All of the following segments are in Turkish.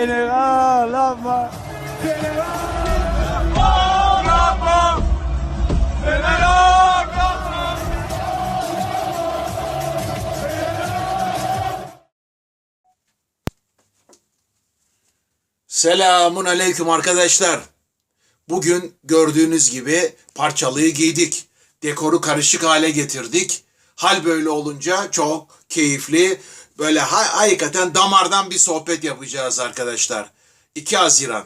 Beni ağlama. Selamun aleyküm arkadaşlar. Bugün gördüğünüz gibi parçalıyı giydik. Dekoru karışık hale getirdik. Hal böyle olunca çok keyifli, böyle ha- hakikaten damardan bir sohbet yapacağız arkadaşlar. 2 Haziran.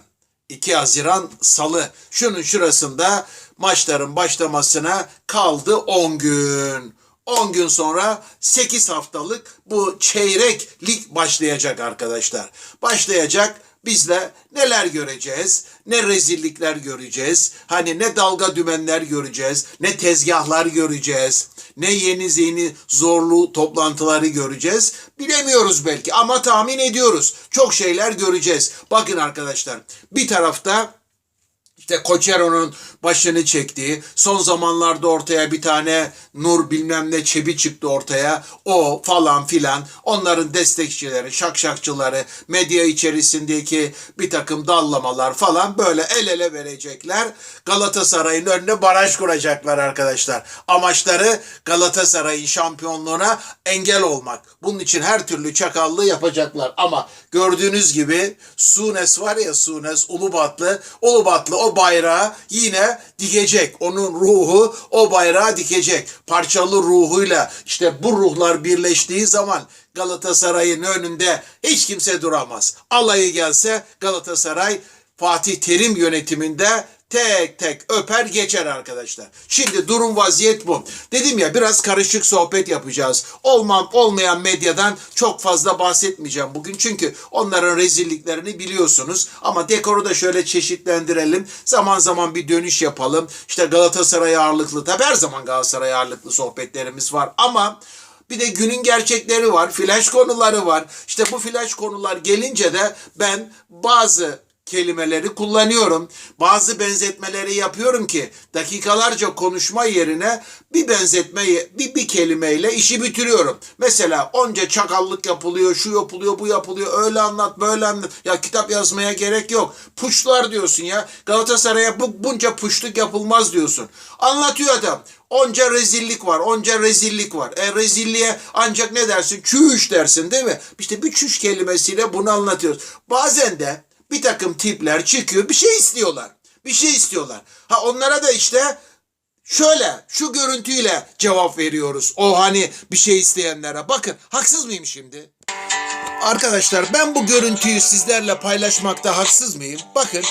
2 Haziran Salı. Şunun şurasında maçların başlamasına kaldı 10 gün. 10 gün sonra 8 haftalık bu çeyrek lig başlayacak arkadaşlar. Başlayacak. Biz de neler göreceğiz? Ne rezillikler göreceğiz? Hani ne dalga dümenler göreceğiz? Ne tezgahlar göreceğiz? Ne yeni zihni zorlu toplantıları göreceğiz? Bilemiyoruz belki ama tahmin ediyoruz. Çok şeyler göreceğiz. Bakın arkadaşlar bir tarafta işte Koçero'nun başını çektiği, son zamanlarda ortaya bir tane Nur bilmem ne çebi çıktı ortaya. O falan filan, onların destekçileri, şakşakçıları, medya içerisindeki bir takım dallamalar falan böyle el ele verecekler. Galatasaray'ın önüne baraj kuracaklar arkadaşlar. Amaçları Galatasaray'ın şampiyonluğuna engel olmak. Bunun için her türlü çakallığı yapacaklar. Ama gördüğünüz gibi Sunes var ya Sunes, Ulubatlı, Ulubatlı o bayrağı yine dikecek. Onun ruhu o bayrağı dikecek. Parçalı ruhuyla işte bu ruhlar birleştiği zaman Galatasaray'ın önünde hiç kimse duramaz. Alayı gelse Galatasaray Fatih Terim yönetiminde tek tek öper geçer arkadaşlar. Şimdi durum vaziyet bu. Dedim ya biraz karışık sohbet yapacağız. Olmam olmayan medyadan çok fazla bahsetmeyeceğim bugün çünkü onların rezilliklerini biliyorsunuz. Ama dekoru da şöyle çeşitlendirelim. Zaman zaman bir dönüş yapalım. İşte Galatasaray ağırlıklı tabi her zaman Galatasaray ağırlıklı sohbetlerimiz var ama bir de günün gerçekleri var, flash konuları var. İşte bu flash konular gelince de ben bazı kelimeleri kullanıyorum. Bazı benzetmeleri yapıyorum ki dakikalarca konuşma yerine bir benzetme bir, bir kelimeyle işi bitiriyorum. Mesela onca çakallık yapılıyor, şu yapılıyor, bu yapılıyor, öyle anlat, böyle anlat. Ya kitap yazmaya gerek yok. Puşlar diyorsun ya. Galatasaray'a bu, bunca puşluk yapılmaz diyorsun. Anlatıyor adam. Onca rezillik var, onca rezillik var. E rezilliğe ancak ne dersin? Çüş dersin değil mi? İşte bir çüş kelimesiyle bunu anlatıyoruz. Bazen de bir takım tipler çıkıyor bir şey istiyorlar. Bir şey istiyorlar. Ha onlara da işte şöyle şu görüntüyle cevap veriyoruz. O hani bir şey isteyenlere. Bakın haksız mıyım şimdi? Arkadaşlar ben bu görüntüyü sizlerle paylaşmakta haksız mıyım? Bakın.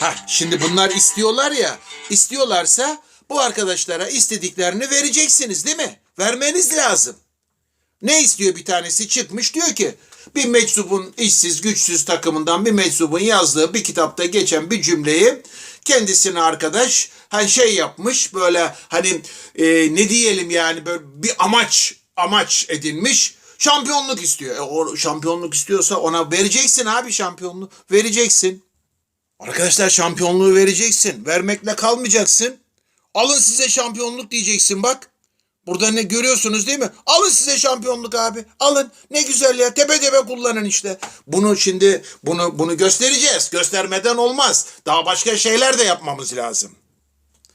Ha şimdi bunlar istiyorlar ya. İstiyorlarsa bu arkadaşlara istediklerini vereceksiniz değil mi? Vermeniz lazım. Ne istiyor bir tanesi çıkmış diyor ki bir meczubun işsiz güçsüz takımından bir meczubun yazdığı bir kitapta geçen bir cümleyi kendisine arkadaş hani şey yapmış böyle hani e, ne diyelim yani böyle bir amaç amaç edinmiş şampiyonluk istiyor. E, o şampiyonluk istiyorsa ona vereceksin abi şampiyonluğu vereceksin. Arkadaşlar şampiyonluğu vereceksin. Vermekle kalmayacaksın. Alın size şampiyonluk diyeceksin bak. Burada ne görüyorsunuz değil mi? Alın size şampiyonluk abi. Alın. Ne güzel ya. Tepe tepe kullanın işte. Bunu şimdi bunu bunu göstereceğiz. Göstermeden olmaz. Daha başka şeyler de yapmamız lazım.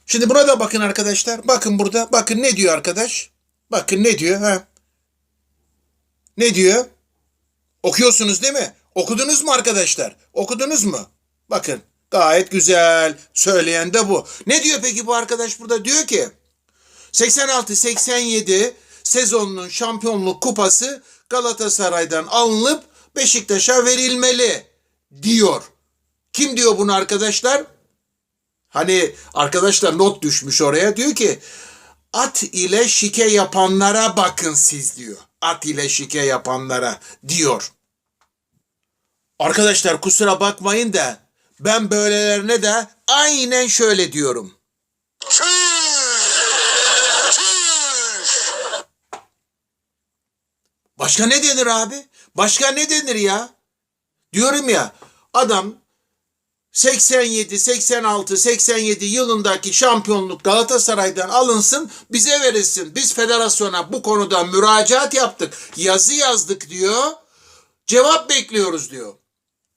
Şimdi buna da bakın arkadaşlar. Bakın burada. Bakın ne diyor arkadaş? Bakın ne diyor ha? Ne diyor? Okuyorsunuz değil mi? Okudunuz mu arkadaşlar? Okudunuz mu? Bakın gayet güzel. Söyleyen de bu. Ne diyor peki bu arkadaş burada? Diyor ki 86-87 sezonunun şampiyonluk kupası Galatasaray'dan alınıp Beşiktaş'a verilmeli diyor. Kim diyor bunu arkadaşlar? Hani arkadaşlar not düşmüş oraya diyor ki at ile şike yapanlara bakın siz diyor. At ile şike yapanlara diyor. Arkadaşlar kusura bakmayın da ben böylelerine de aynen şöyle diyorum. Başka ne denir abi? Başka ne denir ya? Diyorum ya adam 87, 86, 87 yılındaki şampiyonluk Galatasaray'dan alınsın, bize verilsin. Biz federasyona bu konuda müracaat yaptık, yazı yazdık diyor. Cevap bekliyoruz diyor.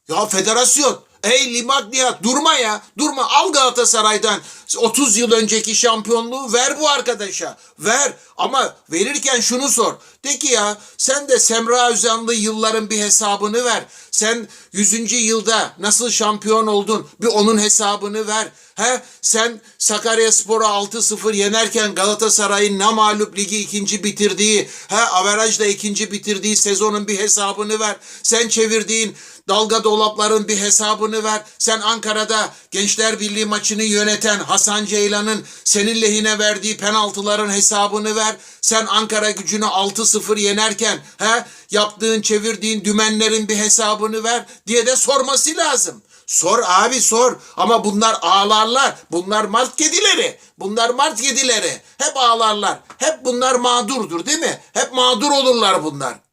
Ya federasyon, ey Limak Nihat durma ya, durma. Al Galatasaray'dan 30 yıl önceki şampiyonluğu ver bu arkadaşa. Ver ama verirken şunu sor. De ki ya sen de Semra Özanlı yılların bir hesabını ver. Sen 100. yılda nasıl şampiyon oldun bir onun hesabını ver. He sen Sakaryaspor'u 6-0 yenerken Galatasaray'ın namalup ligi ikinci bitirdiği, he averajla ikinci bitirdiği sezonun bir hesabını ver. Sen çevirdiğin dalga dolapların bir hesabını ver. Sen Ankara'da Gençler Birliği maçını yöneten Hasan Ceylan'ın senin lehine verdiği penaltıların hesabını ver. Sen Ankara gücünü 6-0 yenerken he yaptığın çevirdiğin dümenlerin bir hesabını ver diye de sorması lazım. Sor abi sor ama bunlar ağlarlar. Bunlar mart kedileri. Bunlar mart kedileri. Hep ağlarlar. Hep bunlar mağdurdur değil mi? Hep mağdur olurlar bunlar.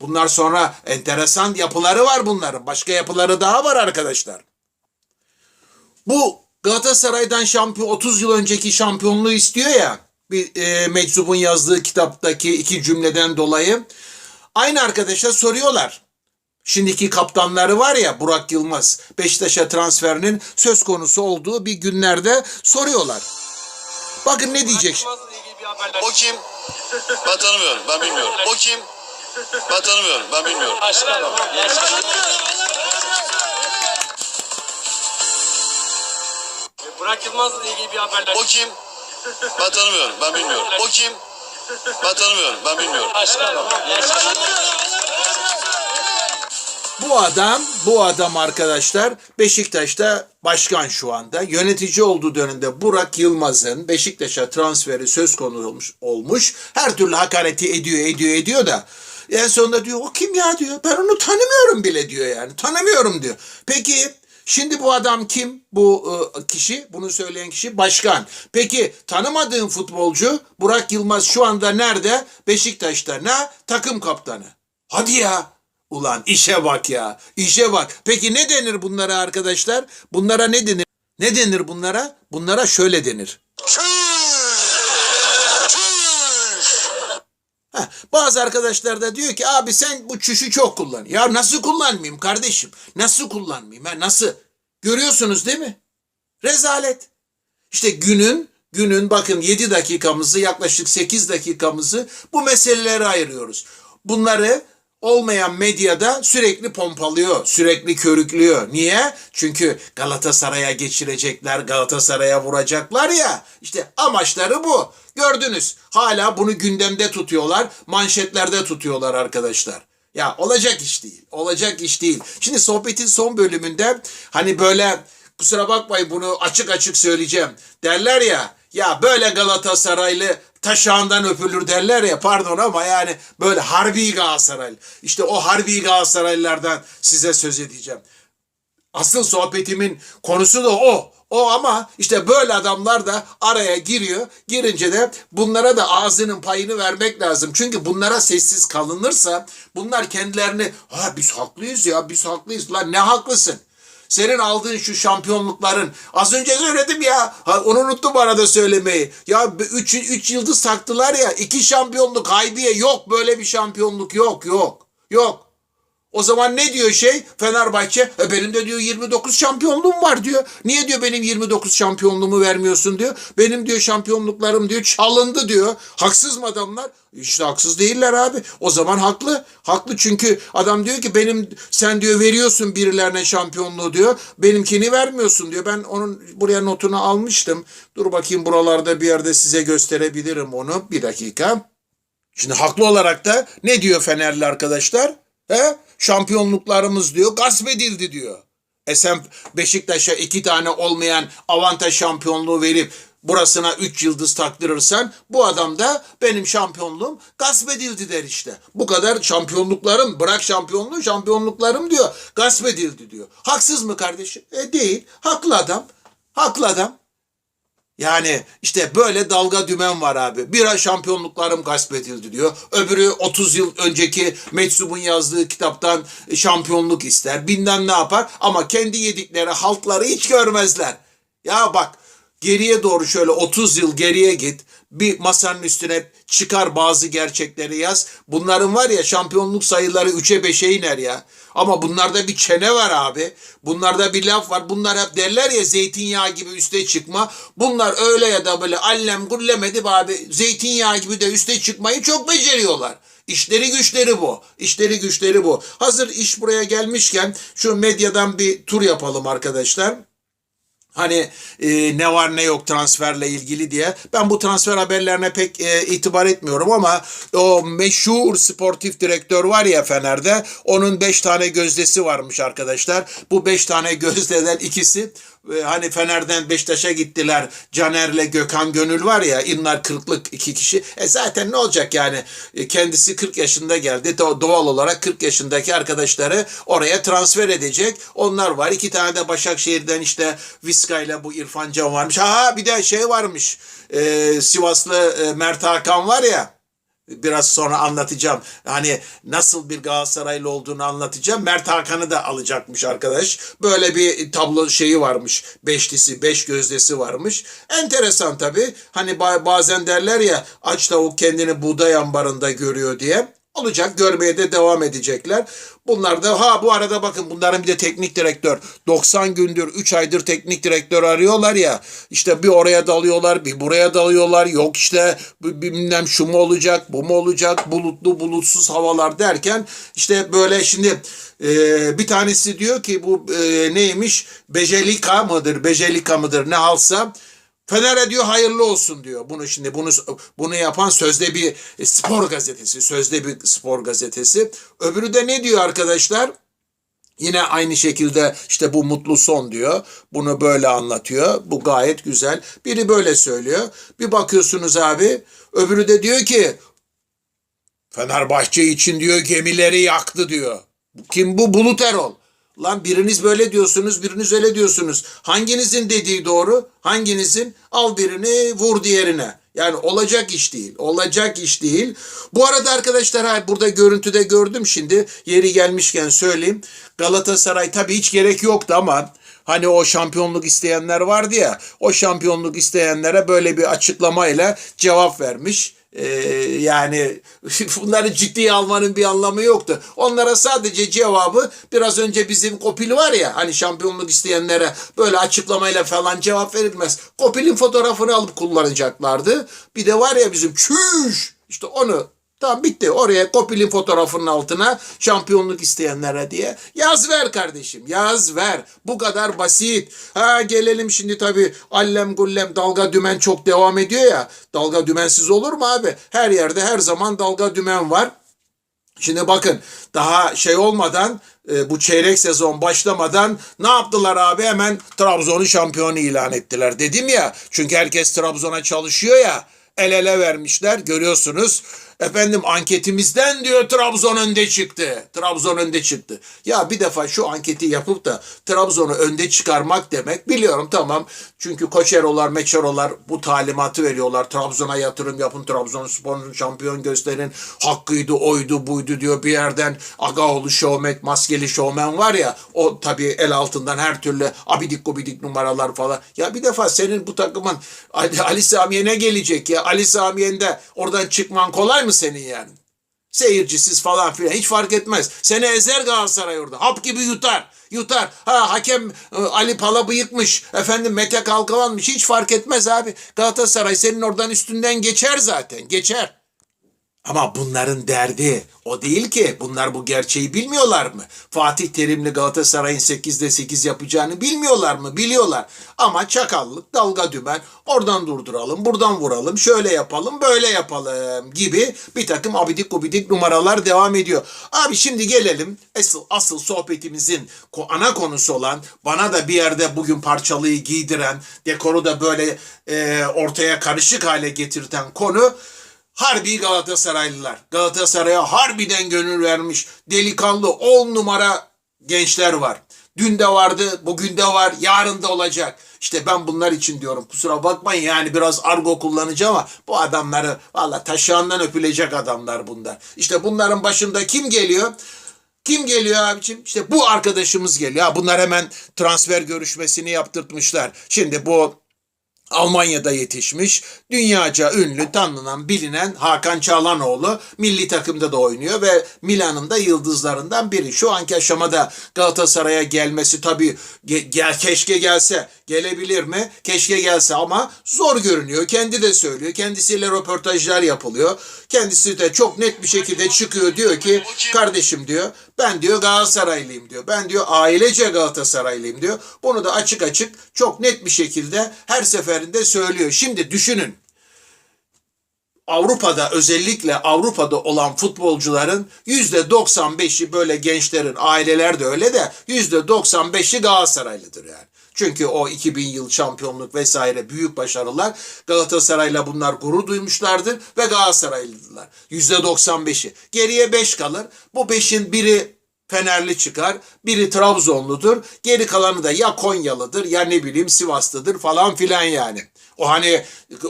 Bunlar sonra enteresan yapıları var bunların. Başka yapıları daha var arkadaşlar. Bu Galatasaray'dan şampiyon 30 yıl önceki şampiyonluğu istiyor ya. Bir e, meczubun yazdığı kitaptaki iki cümleden dolayı. Aynı arkadaşa soruyorlar. Şimdiki kaptanları var ya Burak Yılmaz. Beşiktaş'a transferinin söz konusu olduğu bir günlerde soruyorlar. Bakın ne diyecek. O kim? Ben tanımıyorum. Ben bilmiyorum. O kim? Ben tanımıyorum. Ben bilmiyorum. Başkanım. Burak Yılmaz'la ilgili bir haberler. O kim? Ben tanımıyorum. Ben bilmiyorum. O kim? Ben tanımıyorum. Ben bilmiyorum. Başkanım. Bu adam, bu adam arkadaşlar Beşiktaş'ta başkan şu anda. Yönetici olduğu dönemde Burak Yılmaz'ın Beşiktaş'a transferi söz konusu olmuş, olmuş. Her türlü hakareti ediyor, ediyor, ediyor da en sonunda diyor o kim ya diyor. Ben onu tanımıyorum bile diyor yani. Tanımıyorum diyor. Peki Şimdi bu adam kim? Bu e, kişi, bunu söyleyen kişi başkan. Peki tanımadığın futbolcu Burak Yılmaz şu anda nerede? Beşiktaş'ta. Ne? Takım kaptanı. Hadi ya. Ulan işe bak ya. İşe bak. Peki ne denir bunlara arkadaşlar? Bunlara ne denir? Ne denir bunlara? Bunlara şöyle denir. Heh, bazı arkadaşlar da diyor ki abi sen bu çüşü çok kullan. Ya nasıl kullanmayayım kardeşim? Nasıl kullanmayayım? Ha, nasıl? Görüyorsunuz değil mi? Rezalet. İşte günün günün bakın 7 dakikamızı yaklaşık 8 dakikamızı bu meselelere ayırıyoruz. Bunları olmayan medyada sürekli pompalıyor, sürekli körüklüyor. Niye? Çünkü Galatasaray'a geçirecekler, Galatasaray'a vuracaklar ya. İşte amaçları bu. Gördünüz. Hala bunu gündemde tutuyorlar, manşetlerde tutuyorlar arkadaşlar. Ya olacak iş değil. Olacak iş değil. Şimdi sohbetin son bölümünde hani böyle kusura bakmayın bunu açık açık söyleyeceğim. Derler ya ya böyle Galatasaraylı taşağından öpülür derler ya pardon ama yani böyle harbi Galatasaraylı. İşte o harbi Galatasaraylılardan size söz edeceğim. Asıl sohbetimin konusu da o. O ama işte böyle adamlar da araya giriyor. Girince de bunlara da ağzının payını vermek lazım. Çünkü bunlara sessiz kalınırsa bunlar kendilerini ha biz haklıyız ya biz haklıyız. Lan ne haklısın? Senin aldığın şu şampiyonlukların az önce söyledim ya. Ha, onu unuttum arada söylemeyi. Ya 3 3 yıldız taktılar ya. iki şampiyonluk haybiye yok böyle bir şampiyonluk yok yok. Yok. O zaman ne diyor şey Fenerbahçe? E benim de diyor 29 şampiyonluğum var diyor. Niye diyor benim 29 şampiyonluğumu vermiyorsun diyor. Benim diyor şampiyonluklarım diyor çalındı diyor. Haksız mı adamlar? İşte haksız değiller abi. O zaman haklı. Haklı çünkü adam diyor ki benim sen diyor veriyorsun birilerine şampiyonluğu diyor. Benimkini vermiyorsun diyor. Ben onun buraya notunu almıştım. Dur bakayım buralarda bir yerde size gösterebilirim onu. Bir dakika. Şimdi haklı olarak da ne diyor Fenerli arkadaşlar? He? Şampiyonluklarımız diyor gasp edildi diyor. E sen Beşiktaş'a iki tane olmayan avantaj şampiyonluğu verip burasına üç yıldız taktırırsan bu adam da benim şampiyonluğum gasp edildi der işte. Bu kadar şampiyonluklarım bırak şampiyonluğu şampiyonluklarım diyor gasp edildi diyor. Haksız mı kardeşim? E değil. Haklı adam. Haklı adam. Yani işte böyle dalga dümen var abi. Bir şampiyonluklarım gasp edildi diyor. Öbürü 30 yıl önceki Metsub'un yazdığı kitaptan şampiyonluk ister. Bilmem ne yapar ama kendi yedikleri haltları hiç görmezler. Ya bak geriye doğru şöyle 30 yıl geriye git. Bir masanın üstüne çıkar bazı gerçekleri yaz. Bunların var ya şampiyonluk sayıları 3'e 5'e iner ya. Ama bunlarda bir çene var abi. Bunlarda bir laf var. Bunlar hep derler ya zeytinyağı gibi üste çıkma. Bunlar öyle ya da böyle allem gullem edip abi zeytinyağı gibi de üste çıkmayı çok beceriyorlar. İşleri güçleri bu. İşleri güçleri bu. Hazır iş buraya gelmişken şu medyadan bir tur yapalım arkadaşlar. Hani e, ne var ne yok transferle ilgili diye. Ben bu transfer haberlerine pek e, itibar etmiyorum ama o meşhur sportif direktör var ya Fener'de. Onun beş tane gözdesi varmış arkadaşlar. Bu beş tane gözdeden ikisi hani Fener'den Beşiktaş'a gittiler. Caner'le Gökhan Gönül var ya inler kırklık iki kişi. E zaten ne olacak yani? E, kendisi 40 yaşında geldi. Do- Doğal olarak 40 yaşındaki arkadaşları oraya transfer edecek. Onlar var. İki tane de Başakşehir'den işte Viska ile bu İrfan Can varmış. Ha bir de şey varmış. E, Sivaslı e, Mert Hakan var ya. Biraz sonra anlatacağım. Hani nasıl bir Galatasaraylı olduğunu anlatacağım. Mert Hakan'ı da alacakmış arkadaş. Böyle bir tablo şeyi varmış. Beşlisi, beş gözdesi varmış. Enteresan tabii. Hani ba- bazen derler ya aç tavuk kendini buğday ambarında görüyor diye. Olacak görmeye de devam edecekler. Bunlar da ha bu arada bakın bunların bir de teknik direktör 90 gündür 3 aydır teknik direktör arıyorlar ya işte bir oraya dalıyorlar bir buraya dalıyorlar yok işte bilmem şu mu olacak bu mu olacak bulutlu bulutsuz havalar derken işte böyle şimdi e, bir tanesi diyor ki bu e, neymiş Bejelika mıdır Bejelika mıdır ne halsa Fener'e diyor hayırlı olsun diyor. Bunu şimdi bunu bunu yapan sözde bir spor gazetesi, sözde bir spor gazetesi. Öbürü de ne diyor arkadaşlar? Yine aynı şekilde işte bu mutlu son diyor. Bunu böyle anlatıyor. Bu gayet güzel. Biri böyle söylüyor. Bir bakıyorsunuz abi. Öbürü de diyor ki Fenerbahçe için diyor gemileri yaktı diyor. Kim bu? Bulut Erol. Lan biriniz böyle diyorsunuz, biriniz öyle diyorsunuz. Hanginizin dediği doğru? Hanginizin? Al birini, vur diğerine. Yani olacak iş değil. Olacak iş değil. Bu arada arkadaşlar ha, burada görüntüde gördüm şimdi. Yeri gelmişken söyleyeyim. Galatasaray tabii hiç gerek yoktu ama Hani o şampiyonluk isteyenler vardı ya, o şampiyonluk isteyenlere böyle bir açıklamayla cevap vermiş. Ee, yani bunları ciddiye almanın bir anlamı yoktu. Onlara sadece cevabı biraz önce bizim Kopil var ya hani şampiyonluk isteyenlere böyle açıklamayla falan cevap verilmez. Kopil'in fotoğrafını alıp kullanacaklardı. Bir de var ya bizim çüş işte onu Tamam bitti. Oraya Kopil'in fotoğrafının altına şampiyonluk isteyenlere diye yaz ver kardeşim. Yaz ver. Bu kadar basit. Ha gelelim şimdi tabii allem gullem dalga dümen çok devam ediyor ya. Dalga dümensiz olur mu abi? Her yerde her zaman dalga dümen var. Şimdi bakın daha şey olmadan e, bu çeyrek sezon başlamadan ne yaptılar abi hemen Trabzon'u şampiyonu ilan ettiler dedim ya. Çünkü herkes Trabzon'a çalışıyor ya el ele vermişler görüyorsunuz. Efendim anketimizden diyor Trabzon önde çıktı. Trabzon önde çıktı. Ya bir defa şu anketi yapıp da Trabzon'u önde çıkarmak demek biliyorum tamam. Çünkü Koçerolar, Meçerolar bu talimatı veriyorlar. Trabzon'a yatırım yapın, Trabzonspor'un şampiyon gösterin. Hakkıydı, oydu, buydu diyor bir yerden. Agaoğlu şovmen, maskeli şovmen var ya. O tabii el altından her türlü abidik gubidik numaralar falan. Ya bir defa senin bu takımın Ali, Ali Samiye ne gelecek ya? Ali Samiye'nde oradan çıkman kolay mı senin yani? Seyircisiz falan filan hiç fark etmez. Seni ezer Galatasaray orada. Hap gibi yutar. Yutar. Ha hakem e, Ali Palabıyıkmış. Efendim Mete Kalkavan'mış. Hiç fark etmez abi. Galatasaray senin oradan üstünden geçer zaten. Geçer. Ama bunların derdi o değil ki. Bunlar bu gerçeği bilmiyorlar mı? Fatih Terimli Galatasaray'ın 8'de 8 yapacağını bilmiyorlar mı? Biliyorlar. Ama çakallık, dalga dümen, oradan durduralım, buradan vuralım, şöyle yapalım, böyle yapalım gibi bir takım abidik gubidik numaralar devam ediyor. Abi şimdi gelelim asıl, asıl sohbetimizin ana konusu olan bana da bir yerde bugün parçalıyı giydiren, dekoru da böyle e, ortaya karışık hale getirten konu Harbi Galatasaraylılar. Galatasaray'a harbiden gönül vermiş delikanlı 10 numara gençler var. Dün de vardı, bugün de var, yarın da olacak. İşte ben bunlar için diyorum. Kusura bakmayın yani biraz argo kullanacağım ama bu adamları valla taşağından öpülecek adamlar bunlar. İşte bunların başında kim geliyor? Kim geliyor abicim? İşte bu arkadaşımız geliyor. Bunlar hemen transfer görüşmesini yaptırtmışlar. Şimdi bu Almanya'da yetişmiş, dünyaca ünlü, tanınan, bilinen Hakan Çağlanoğlu milli takımda da oynuyor ve Milan'ın da yıldızlarından biri. Şu anki aşamada Galatasaray'a gelmesi tabii ge- gel, keşke gelse. Gelebilir mi? Keşke gelse ama zor görünüyor. Kendi de söylüyor. Kendisiyle röportajlar yapılıyor. Kendisi de çok net bir şekilde çıkıyor diyor ki kardeşim diyor ben diyor Galatasaraylıyım diyor. Ben diyor ailece Galatasaraylıyım diyor. Bunu da açık açık çok net bir şekilde her seferinde söylüyor. Şimdi düşünün. Avrupa'da özellikle Avrupa'da olan futbolcuların %95'i böyle gençlerin aileler de öyle de %95'i Galatasaraylıdır yani. Çünkü o 2000 yıl şampiyonluk vesaire büyük başarılar Galatasaray'la bunlar gurur duymuşlardır ve Galatasaraylıdılar. %95'i. Geriye 5 kalır. Bu 5'in biri Fenerli çıkar, biri Trabzonludur, geri kalanı da ya Konyalıdır ya ne bileyim Sivaslıdır falan filan yani. O hani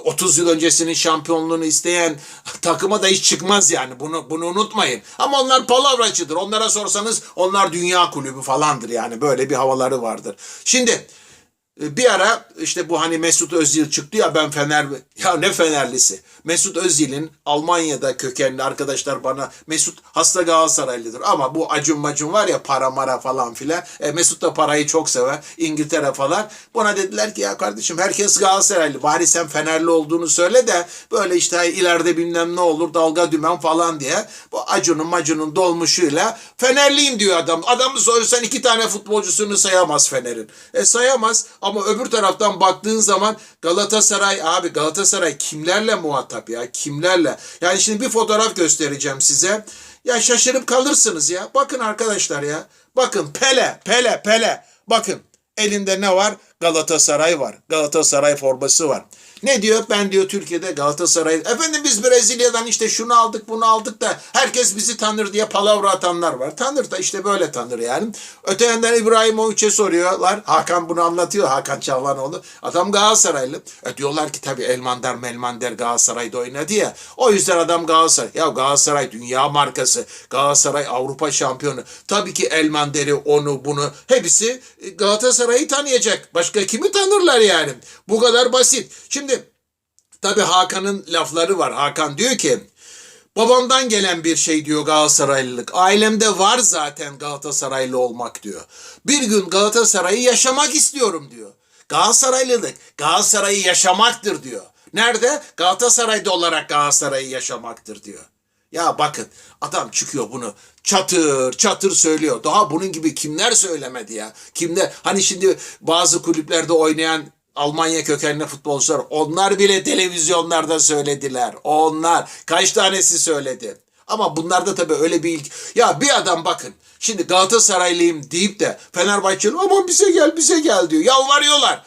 30 yıl öncesinin şampiyonluğunu isteyen takıma da hiç çıkmaz yani. Bunu bunu unutmayın. Ama onlar palavracıdır. Onlara sorsanız onlar dünya kulübü falandır yani. Böyle bir havaları vardır. Şimdi bir ara işte bu hani Mesut Özil çıktı ya ben Fener ya ne Fenerlisi. Mesut Özil'in Almanya'da kökenli arkadaşlar bana Mesut hasta Galatasaraylıdır ama bu acun macun var ya para mara falan filan. E, Mesut da parayı çok sever. İngiltere falan. Buna dediler ki ya kardeşim herkes Galatasaraylı. Bari sen Fenerli olduğunu söyle de böyle işte ileride bilmem ne olur dalga dümen falan diye. Bu acunun macunun dolmuşuyla Fenerliyim diyor adam. Adamı sorsan iki tane futbolcusunu sayamaz Fener'in. E sayamaz ama öbür taraftan baktığın zaman Galatasaray abi Galatasaray kimlerle muhatap ya kimlerle? Yani şimdi bir fotoğraf göstereceğim size. Ya şaşırıp kalırsınız ya. Bakın arkadaşlar ya. Bakın Pele, Pele, Pele. Bakın elinde ne var? Galatasaray var. Galatasaray forması var. Ne diyor? Ben diyor Türkiye'de Galatasaray. Efendim biz Brezilya'dan işte şunu aldık bunu aldık da herkes bizi tanır diye palavra atanlar var. Tanır da işte böyle tanır yani. Öte yandan İbrahimovic'e soruyorlar. Hakan bunu anlatıyor. Hakan Çağlanoğlu. Adam Galatasaraylı. E diyorlar ki tabii Elmander Melmander Galatasaray'da oynadı ya. O yüzden adam Galatasaray. Ya Galatasaray dünya markası. Galatasaray Avrupa şampiyonu. Tabii ki Elmander'i onu bunu hepsi Galatasaray'ı tanıyacak. Başka kimi tanırlar yani? Bu kadar basit. Şimdi Tabi Hakan'ın lafları var. Hakan diyor ki babamdan gelen bir şey diyor Galatasaraylılık. Ailemde var zaten Galatasaraylı olmak diyor. Bir gün Galatasaray'ı yaşamak istiyorum diyor. Galatasaraylılık Galatasaray'ı yaşamaktır diyor. Nerede? Galatasaray'da olarak Galatasaray'ı yaşamaktır diyor. Ya bakın adam çıkıyor bunu çatır çatır söylüyor. Daha bunun gibi kimler söylemedi ya? Kimler? Hani şimdi bazı kulüplerde oynayan Almanya kökenli futbolcular onlar bile televizyonlarda söylediler. Onlar kaç tanesi söyledi. Ama bunlarda tabii öyle bir ilk... Ya bir adam bakın şimdi Galatasaraylıyım deyip de Fenerbahçeli aman bize gel bize gel diyor. Yalvarıyorlar.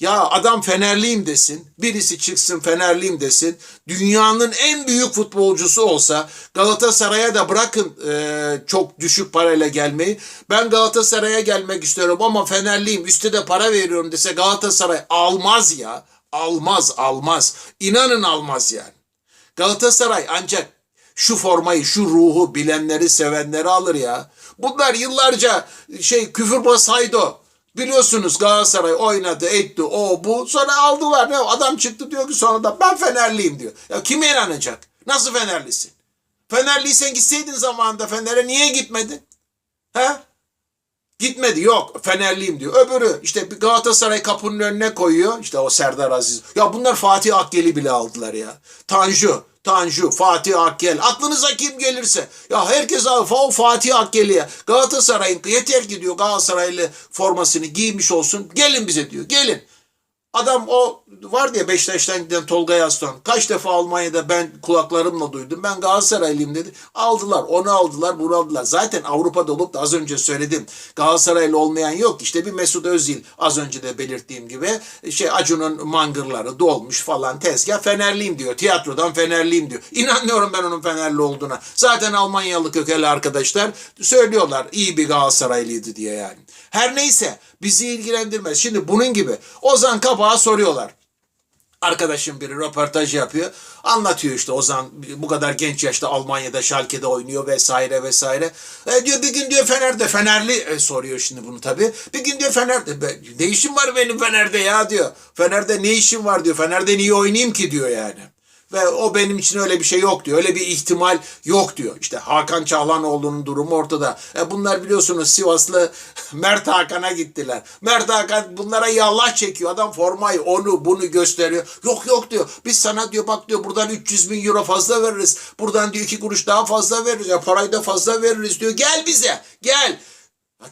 Ya adam Fenerliyim desin, birisi çıksın Fenerliyim desin, dünyanın en büyük futbolcusu olsa Galatasaray'a da bırakın e, çok düşük parayla gelmeyi. Ben Galatasaray'a gelmek istiyorum ama Fenerliyim üstte de para veriyorum dese Galatasaray almaz ya. Almaz almaz. İnanın almaz yani. Galatasaray ancak şu formayı, şu ruhu bilenleri, sevenleri alır ya. Bunlar yıllarca şey küfürbaz haydo. Biliyorsunuz Galatasaray oynadı, etti, o bu. Sonra aldılar. Ne adam çıktı diyor ki sonra da ben Fenerliyim diyor. Ya kime inanacak? Nasıl Fenerlisin? Fenerliysen gitseydin zamanında Fener'e niye gitmedin? He? Gitmedi yok Fenerliyim diyor. Öbürü işte bir Galatasaray kapının önüne koyuyor. İşte o Serdar Aziz. Ya bunlar Fatih Akgel'i bile aldılar ya. Tanju, Tanju, Fatih Akgel. Aklınıza kim gelirse. Ya herkes o Fatih Akgel'iye. Galatasaray'ın yeter ki diyor Galatasaraylı formasını giymiş olsun. Gelin bize diyor. Gelin. Adam o var diye Beşiktaş'tan giden Tolga Yaslan. Kaç defa Almanya'da ben kulaklarımla duydum. Ben Galatasaraylıyım dedi. Aldılar. Onu aldılar. Bunu aldılar. Zaten Avrupa'da olup da az önce söyledim. Galatasaraylı olmayan yok. İşte bir Mesut Özil az önce de belirttiğim gibi şey Acun'un mangırları dolmuş falan tezgah Fenerliyim diyor. Tiyatrodan Fenerliyim diyor. İnanmıyorum ben onun Fenerli olduğuna. Zaten Almanyalı kökeli arkadaşlar söylüyorlar iyi bir Galatasaraylıydı diye yani. Her neyse bizi ilgilendirmez. Şimdi bunun gibi Ozan Kabak'a soruyorlar. Arkadaşım biri röportaj yapıyor. Anlatıyor işte Ozan bu kadar genç yaşta Almanya'da Schalke'de oynuyor vesaire vesaire. E diyor bir gün diyor Fener'de Fenerli e, soruyor şimdi bunu tabii. Bir gün diyor Fener'de "Be- ne işim var benim Fener'de ya diyor. Fener'de ne işim var diyor. Fener'de niye oynayayım ki diyor yani. Ve o benim için öyle bir şey yok diyor. Öyle bir ihtimal yok diyor. İşte Hakan Çağlanoğlu'nun durumu ortada. E bunlar biliyorsunuz Sivaslı Mert Hakan'a gittiler. Mert Hakan bunlara yallah çekiyor. Adam formayı onu bunu gösteriyor. Yok yok diyor. Biz sana diyor bak diyor buradan 300 bin euro fazla veririz. Buradan diyor iki kuruş daha fazla veririz. Ya parayı da fazla veririz diyor. Gel bize gel.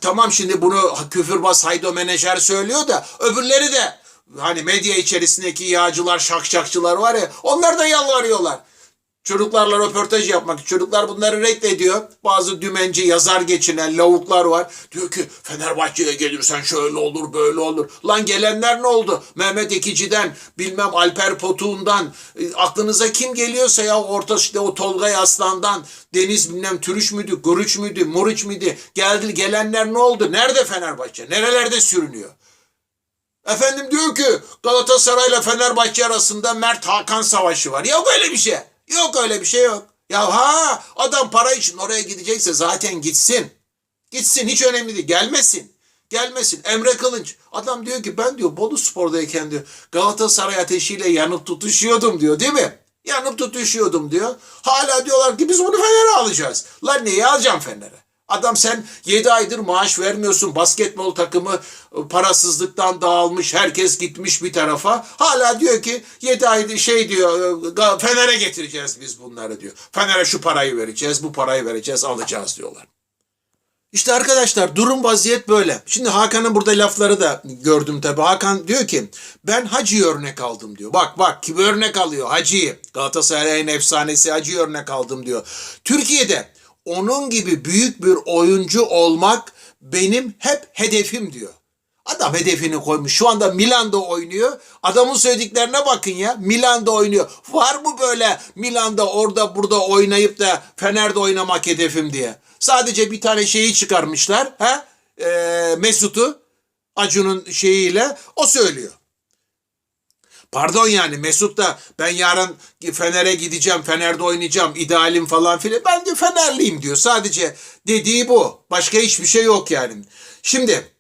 Tamam şimdi bunu küfürbaz Haydo menajer söylüyor da öbürleri de hani medya içerisindeki yağcılar, şakşakçılar var ya onlar da yalvarıyorlar. Çocuklarla röportaj yapmak. Çocuklar bunları reddediyor. Bazı dümenci, yazar geçinen lavuklar var. Diyor ki Fenerbahçe'ye gelirsen şöyle olur, böyle olur. Lan gelenler ne oldu? Mehmet Ekici'den, bilmem Alper Potuğ'undan. e, aklınıza kim geliyorsa ya orta işte o Tolga Aslan'dan, Deniz bilmem Türüç müydü, Guruç müydü, Muriç miydi? Geldi gelenler ne oldu? Nerede Fenerbahçe? Nerelerde sürünüyor? Efendim diyor ki Galatasaray'la Fenerbahçe arasında Mert Hakan savaşı var. Yok öyle bir şey. Yok öyle bir şey yok. Ya ha adam para için oraya gidecekse zaten gitsin. Gitsin hiç önemli değil. Gelmesin. Gelmesin. Emre Kılınç. Adam diyor ki ben diyor Bolu Spor'dayken diyor Galatasaray ateşiyle yanıp tutuşuyordum diyor değil mi? Yanıp tutuşuyordum diyor. Hala diyorlar ki biz bunu Fener'e alacağız. Lan neyi alacağım Fener'e? Adam sen 7 aydır maaş vermiyorsun. Basketbol takımı e, parasızlıktan dağılmış. Herkes gitmiş bir tarafa. Hala diyor ki 7 aydır şey diyor e, Fener'e getireceğiz biz bunları diyor. Fener'e şu parayı vereceğiz, bu parayı vereceğiz, alacağız diyorlar. İşte arkadaşlar durum vaziyet böyle. Şimdi Hakan'ın burada lafları da gördüm tabi. Hakan diyor ki ben Hacı'yı örnek aldım diyor. Bak bak kim örnek alıyor Hacı'yı. Galatasaray'ın efsanesi Hacı'yı örnek aldım diyor. Türkiye'de onun gibi büyük bir oyuncu olmak benim hep hedefim diyor. Adam hedefini koymuş. Şu anda Milan'da oynuyor. Adamın söylediklerine bakın ya. Milan'da oynuyor. Var mı böyle Milan'da orada burada oynayıp da Fener'de oynamak hedefim diye. Sadece bir tane şeyi çıkarmışlar. Ha? Ee, Mesut'u Acun'un şeyiyle o söylüyor. Pardon yani Mesut da ben yarın Fener'e gideceğim, Fener'de oynayacağım, idealim falan filan. Ben de Fenerliyim diyor. Sadece dediği bu. Başka hiçbir şey yok yani. Şimdi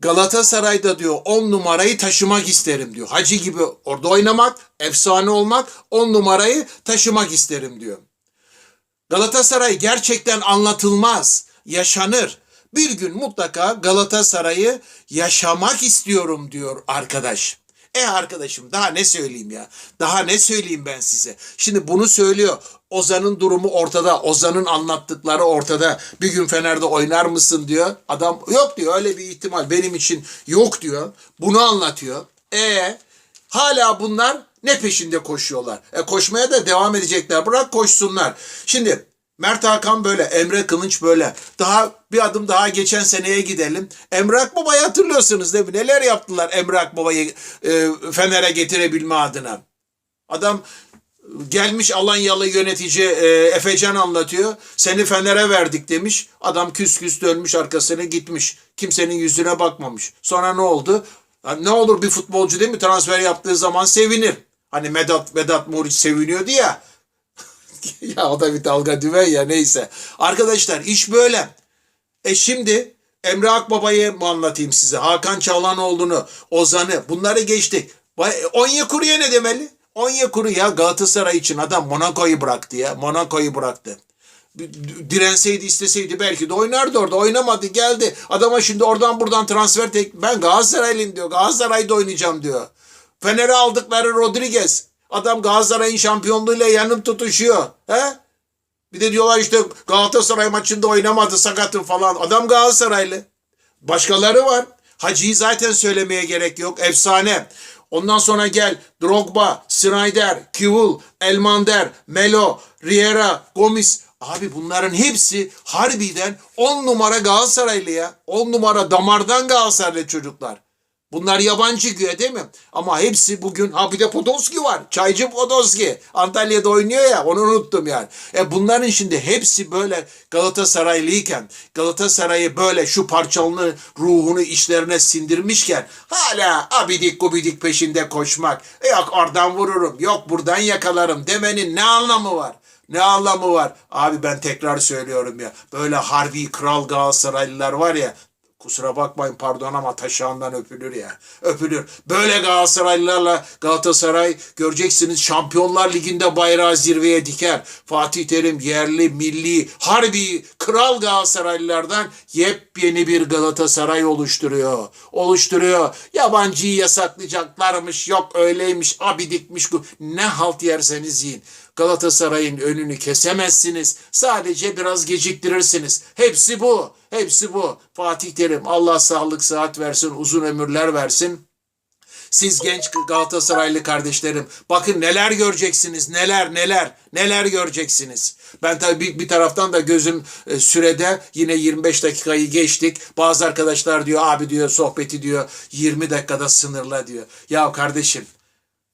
Galatasaray'da diyor 10 numarayı taşımak isterim diyor. Hacı gibi orada oynamak, efsane olmak, 10 numarayı taşımak isterim diyor. Galatasaray gerçekten anlatılmaz, yaşanır. Bir gün mutlaka Galatasaray'ı yaşamak istiyorum diyor arkadaş. E arkadaşım daha ne söyleyeyim ya? Daha ne söyleyeyim ben size? Şimdi bunu söylüyor. Ozan'ın durumu ortada. Ozan'ın anlattıkları ortada. Bir gün Fener'de oynar mısın diyor. Adam yok diyor öyle bir ihtimal benim için yok diyor. Bunu anlatıyor. E hala bunlar ne peşinde koşuyorlar? E koşmaya da devam edecekler. Bırak koşsunlar. Şimdi Mert Hakan böyle, Emre Kılınç böyle. Daha bir adım daha geçen seneye gidelim. Emre Akbaba'yı hatırlıyorsunuz değil mi? Neler yaptılar Emre Akbaba'yı e, Fener'e getirebilme adına. Adam gelmiş Alanyalı yönetici e, Efecan anlatıyor. Seni Fener'e verdik demiş. Adam küs küs dönmüş arkasına gitmiş. Kimsenin yüzüne bakmamış. Sonra ne oldu? Ne olur bir futbolcu değil mi transfer yaptığı zaman sevinir. Hani Vedat, Vedat Muriç seviniyordu ya. ya o da bir dalga düven ya neyse. Arkadaşlar iş böyle. E şimdi Emre Akbaba'yı mı anlatayım size? Hakan Çalhanoğlu'nu, Ozan'ı bunları geçtik. Vay- Onyekuru'ya ne demeli? Onyekuru ya Galatasaray için adam Monaco'yu bıraktı ya. Monaco'yu bıraktı. Direnseydi isteseydi belki de oynardı orada. Oynamadı geldi. Adama şimdi oradan buradan transfer tek... Ben Galatasaraylıyım diyor. Galatasaray'da oynayacağım diyor. Fener'e aldıkları Rodriguez. Adam Galatasaray'ın şampiyonluğuyla yanıp tutuşuyor. He? Bir de diyorlar işte Galatasaray maçında oynamadı sakatım falan. Adam Galatasaraylı. Başkaları var. Hacı'yı zaten söylemeye gerek yok. Efsane. Ondan sonra gel Drogba, Snyder, Kivul, Elmander, Melo, Riera, Gomis. Abi bunların hepsi harbiden 10 numara Galatasaraylı ya. 10 numara damardan Galatasaraylı çocuklar. Bunlar yabancı güya değil mi? Ama hepsi bugün ha bir de Podolski var. Çaycı Podolski. Antalya'da oynuyor ya onu unuttum yani. E bunların şimdi hepsi böyle Galatasaraylıyken Galatasaray'ı böyle şu parçalını ruhunu işlerine sindirmişken hala abidik gubidik peşinde koşmak. Yok oradan vururum yok buradan yakalarım demenin ne anlamı var? Ne anlamı var? Abi ben tekrar söylüyorum ya. Böyle harbi kral Galatasaraylılar var ya Kusura bakmayın pardon ama taşağından öpülür ya. Öpülür. Böyle Galatasaraylılarla Galatasaray göreceksiniz Şampiyonlar Ligi'nde bayrağı zirveye diker. Fatih Terim yerli, milli, harbi, kral Galatasaraylılardan yepyeni bir Galatasaray oluşturuyor. Oluşturuyor. Yabancıyı yasaklayacaklarmış, yok öyleymiş, abidikmiş. Ne halt yerseniz yiyin. Galatasaray'ın önünü kesemezsiniz. Sadece biraz geciktirirsiniz. Hepsi bu. Hepsi bu. Fatih Terim Allah sağlık sıhhat versin, uzun ömürler versin. Siz genç Galatasaraylı kardeşlerim bakın neler göreceksiniz neler neler neler göreceksiniz. Ben tabii bir, bir taraftan da gözüm e, sürede yine 25 dakikayı geçtik. Bazı arkadaşlar diyor abi diyor sohbeti diyor 20 dakikada sınırla diyor. Ya kardeşim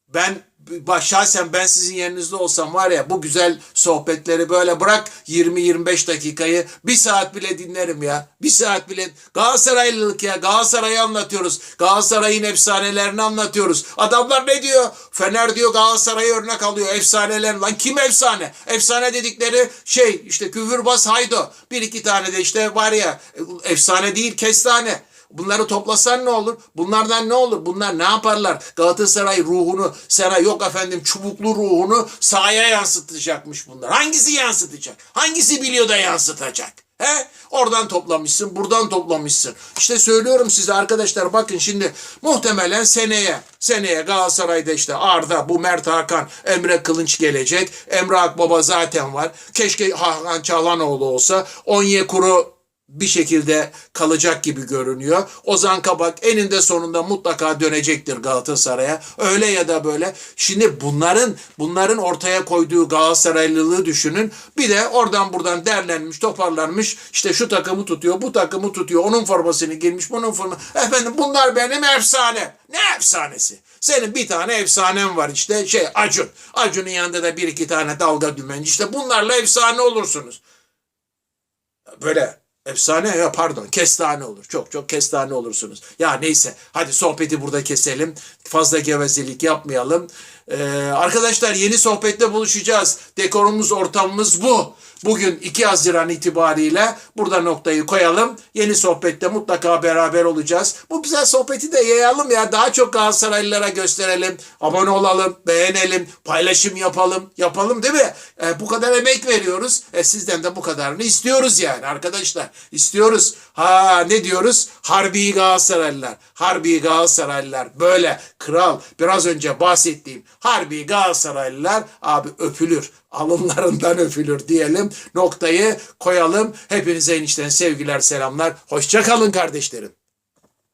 ben bak şahsen ben sizin yerinizde olsam var ya bu güzel sohbetleri böyle bırak 20-25 dakikayı bir saat bile dinlerim ya. Bir saat bile Galatasaraylılık ya Galatasaray'ı anlatıyoruz. Galatasaray'ın efsanelerini anlatıyoruz. Adamlar ne diyor? Fener diyor Galatasaray'ı örnek alıyor. Efsaneler lan kim efsane? Efsane dedikleri şey işte küfürbaz haydo. Bir iki tane de işte var ya efsane değil kestane. Bunları toplasan ne olur? Bunlardan ne olur? Bunlar ne yaparlar? Galatasaray ruhunu sana yok efendim çubuklu ruhunu sahaya yansıtacakmış bunlar. Hangisi yansıtacak? Hangisi biliyor da yansıtacak? He? Oradan toplamışsın, buradan toplamışsın. İşte söylüyorum size arkadaşlar bakın şimdi muhtemelen seneye, seneye Galatasaray'da işte Arda, bu Mert Hakan, Emre Kılınç gelecek. Emre Akbaba zaten var. Keşke Hakan Çalhanoğlu olsa. Onyekuru bir şekilde kalacak gibi görünüyor. Ozan Kabak eninde sonunda mutlaka dönecektir Galatasaray'a. Öyle ya da böyle. Şimdi bunların bunların ortaya koyduğu Galatasaraylılığı düşünün. Bir de oradan buradan derlenmiş, toparlanmış. İşte şu takımı tutuyor, bu takımı tutuyor. Onun formasını giymiş, bunun forması. Efendim bunlar benim efsane. Ne efsanesi? Senin bir tane efsanen var işte şey Acun. Acun'un yanında da bir iki tane dalga dümenci. İşte bunlarla efsane olursunuz. Böyle Efsane ya pardon kestane olur. Çok çok kestane olursunuz. Ya neyse hadi sohbeti burada keselim. Fazla gevezelik yapmayalım. Ee, arkadaşlar yeni sohbette buluşacağız. Dekorumuz ortamımız bu. Bugün 2 Haziran itibariyle burada noktayı koyalım. Yeni sohbette mutlaka beraber olacağız. Bu güzel sohbeti de yayalım ya. Daha çok Galatasaraylılara gösterelim. Abone olalım, beğenelim, paylaşım yapalım. Yapalım değil mi? E, bu kadar emek veriyoruz. E, sizden de bu kadarını istiyoruz yani arkadaşlar. İstiyoruz. Ha ne diyoruz? Harbi Galatasaraylılar. Harbi Galatasaraylılar. Böyle kral biraz önce bahsettiğim harbi Galatasaraylılar abi öpülür. Alınlarından öpülür diyelim. Noktayı koyalım. Hepinize enişten sevgiler selamlar. Hoşça kalın kardeşlerim.